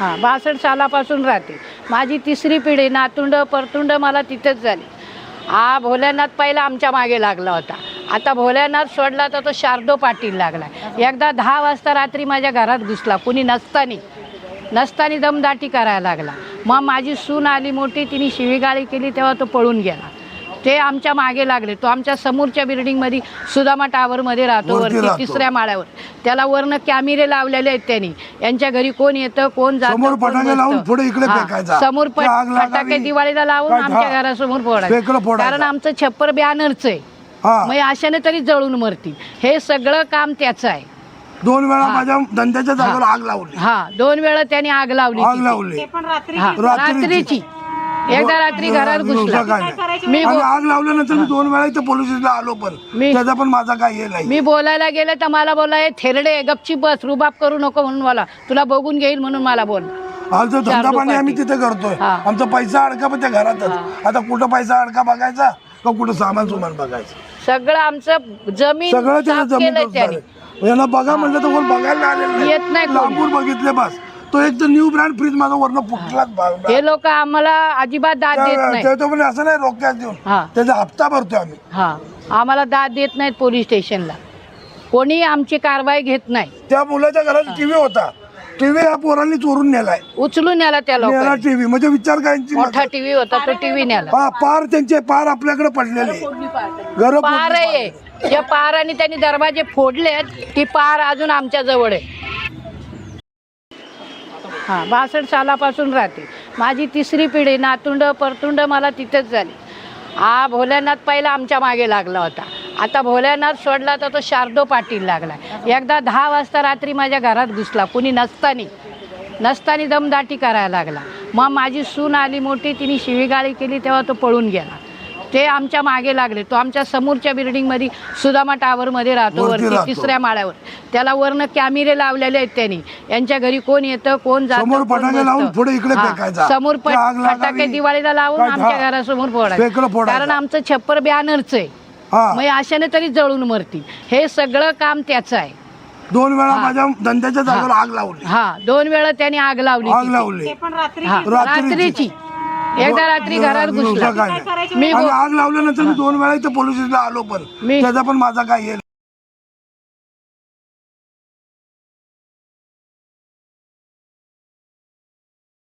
हां बासष्ट सालापासून राहते. माझी तिसरी पिढी नातुंड परतुंड मला तिथेच झाली. हा भोल्यानाथ पहिला आमच्या मागे लागला होता. आता भोल्यानाथ सोडला तर तो शारदो पाटील लागला. एकदा दहा वाजता रात्री माझ्या घरात घुसला. कुणी नसतानी नसतानी दमदाटी करायला लागला. मग माझी सून आली मोठी तिने शिवीगाळी केली तेव्हा तो पळून गेला. ते आमच्या मागे लागले तो आमच्या समोरच्या बिल्डिंगमध्ये सुदामा टावरमध्ये राहतो वरती. तिसऱ्या माळ्यावर त्याला वरनं कॅमेरे लावलेले आहेत त्यांनी यांच्या घरी कोण येतं कोण जातं समोर फटाके बसतं. लावून पुढे इकडे फेकायचा. समोर ते आग पट- लागावी. फटाके दिवाळीला लावून काय आमच्या. घरासमोर फोडायचं. कारण आमचं छप्पर बॅनरचं आहे हा मग अशाने तरी जळून मरतील हे सगळं काम त्याचं आहे दोन वेळा. माझ्या धंद्याच्या जागेवर आग लावली हा दोन वेळा त्यांनी आग लावली आग. लावली रात्रीची. एकदा रात्री घरात घुसला. काय नाही. मी आणि आग लावल्यानंतर मी दोन वेळा इथे पोलीस स्टेशनला आलो पण. मी- त्याचा पण माझा काही हे नाही. मी बोलायला गेले तर मला बोला हे थेरडे गपची बस रुबाब करू नको म्हणून मला. तुला बघून घेईल म्हणून मला बोल. आमचा धंदा पाणी आम्ही. तिथे करतोय. हा. आमचा पैसा अडका पण त्या घरातच. आता कुठं पैसा अडका बघायचा का कुठं सामान सुमान बघायचं? सगळं आमचं जमीन सगळं साफ केलंय जमीन त्याने. यांना बघा म्हणलं तर कोण बघायला आलेलं येत नाही कोण. लांबून बघितले बस. तो एक तर न्यू ब्रँड फ्रीज माझा वरनं फुटलाच हे लोक आम्हाला अजिबात दाद देत नाही. तो असं नाही रोक्यात देऊन. हा. त्याचा हप्ता भरतोय आम्ही. हा. आम्हाला दाद देत नाहीत पोलीस स्टेशनला. कोणी आमची कारवाई घेत नाही. त्या मुलाच्या घरात टीव्ही होता. टीव्ही या पोरांनी चोरून नेलाय. उचलून न्याला त्या नेला लोकांनी. टीव्ही. म्हणजे विचार करायची मोठा टीव्ही होता तो टीव्ही न्याला हा पार त्यांचे पार आपल्याकडे पडलेले. घर पार आहे. ज्या पाराने त्यांनी दरवाजे फोडलेत ती पार अजून आमच्या जवळ आहे. हां बासष्ट सालापासून राहते. माझी तिसरी पिढी नातुंड परतुंड मला तिथेच झाली. हा भोलेनाथ पहिला आमच्या मागे लागला होता. आता भोलेनाथ सोडला तर तो शारदो पाटील लागला. एकदा दहा वाजता रात्री माझ्या घरात घुसला. कुणी नसतानी नसतानी दमदाटी करायला लागला. मग माझी सून आली मोठी तिने शिवीगाळी केली तेव्हा तो पळून गेला. ते आमच्या मागे लागले तो आमच्या समोरच्या बिल्डिंगमध्ये सुदामा टावरमध्ये राहतो वरती. तिसऱ्या माळ्यावर त्याला वरनं कॅमेरे लावलेले आहेत त्यांनी यांच्या घरी कोण येतं कोण जातं समोर फटाके बसतं. लावून पुढे इकडे फेकायचा. समोर ते आग पट- लागावी. फटाके दिवाळीला लावून आमच्या. घरासमोर फोडायचं. कारण आमचं छप्पर बॅनरचं आहे हा मग अशाने तरी जळून मरतील हे सगळं काम त्याचं आहे दोन वेळा. माझ्या धंद्याच्या जागेवर आग लावली हा दोन वेळा त्यांनी आग लावली आग. लावली रात्रीची. एकदा रात्री घरात घुसला. काय. मी आग लावल्यानंतर मी दोन वेळा इथे पोलीस स्टेशनला आलो पण. त्याचा पण माझा काही हे